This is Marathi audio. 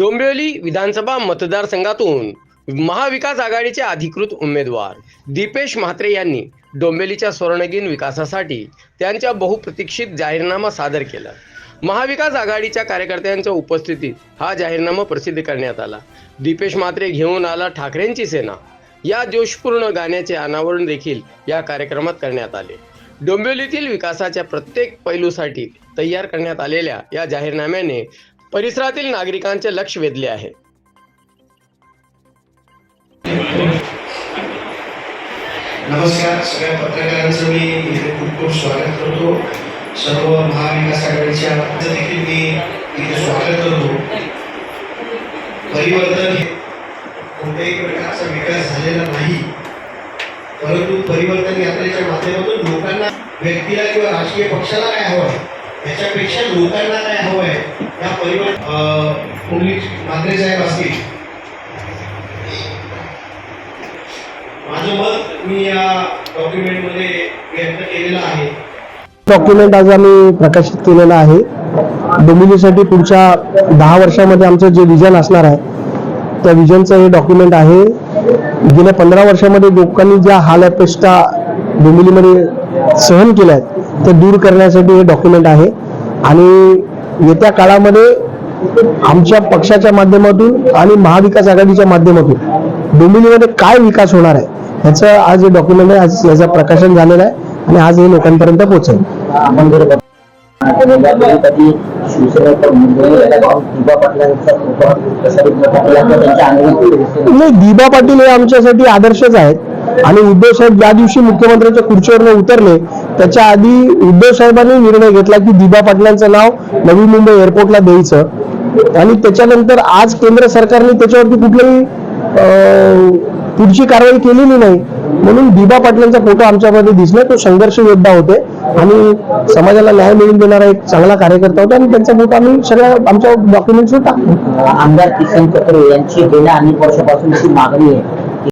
डोंबिवली विधानसभा मतदारसंघातून महाविकास आघाडीचे अधिकृत उमेदवार दीपेश म्हात्रे यांनी डोंबिवलीच्या स्वर्णगीन विकासासाठी त्यांच्या बहुप्रतीक्षित जाहीरनामा सादर केला. महाविकास आघाडीच्या कार्यकर्त्यांच्या उपस्थितीत हा जाहीरनामा प्रसिद्ध करण्यात आला. दीपेश म्हात्रे घेऊन आला ठाकरेंची सेना. या जोशपूर्ण गाण्याचे अनावरण देखील या कार्यक्रमात करण्यात आले. डोंबिवलीतील विकासाच्या प्रत्येक पैलूसाठी तयार करण्यात आलेल्या या जाहीरनाम्याने परिसरातील नागरिकांचे लक्ष वेधले आहे. नमस्कार सगळ्या पत्रकारांचं मी इथे खूप खूप स्वागत करतो. सर्व महाविकास आघाडीच्या देखील मी इथे स्वागत करतो. परिवर्तन हे कोणत्याही प्रकारचा विकास झालेला नाही. परंतु परिवर्तन यात्रेच्या माध्यमातून लोकांना व्यक्तीला किंवा राजकीय पक्षाला काय हवं आहे याच्यापेक्षा लोकांना काय हवं आहे या परिवार पोलीस म्हात्रे साहेब असतील. माझं मत मी या डॉक्युमेंटमध्ये व्यक्त केलेलं आहे. डॉक्युमेंट आज आम्ही प्रकाशित केलेलं आहे. डोंबिवलीसाठी पुढच्या दहा वर्षामध्ये आमचं जे विजन असणार आहे त्या विजनचं हे डॉक्युमेंट आहे. गेल्या पंधरा वर्षामध्ये लोकांनी ज्या हाल अपेक्षा डोंबिवलीमध्ये सहन केल्या आहेत त्या दूर करण्यासाठी हे डॉक्युमेंट आहे. आणि येत्या काळामध्ये आमच्या पक्षाच्या माध्यमातून आणि महाविकास आघाडीच्या माध्यमातून डोंबिवलीमध्ये काय विकास होणार आहे ह्याचं आज हे डॉक्युमेंट आहे आज याचं प्रकाशन झालेलं आहे आणि आज हे लोकांपर्यंत पोहोचेल. आपण जर नाही दिबा पाटील हे आमच्यासाठी आदर्शच आहेत. आणि उद्धव साहेब ज्या दिवशी मुख्यमंत्र्यांच्या खुर्चीवर उतरले त्याच्या आधी उद्धव साहेबांनी निर्णय घेतला की दिबा पाटलांचं नाव नवी मुंबई एअरपोर्टला द्यायचं. आणि त्याच्यानंतर आज केंद्र सरकारने त्याच्यावरती कुठलीही पुढची कारवाई केलेली नाही. म्हणून दिबा पाटलांचा फोटो आमच्यामध्ये दिसला तो संघर्ष योद्धा होते. आणि समाजाला न्याय मिळवून देणारा एक चांगला कार्यकर्ता होता आणि त्यांचा फोटो आम्ही सगळ्या आमच्या डॉक्युमेंट्सवर टाकतो. आमदार किसन कत्रे यांची गेल्या अनेक वर्षापासून मागणी आहे.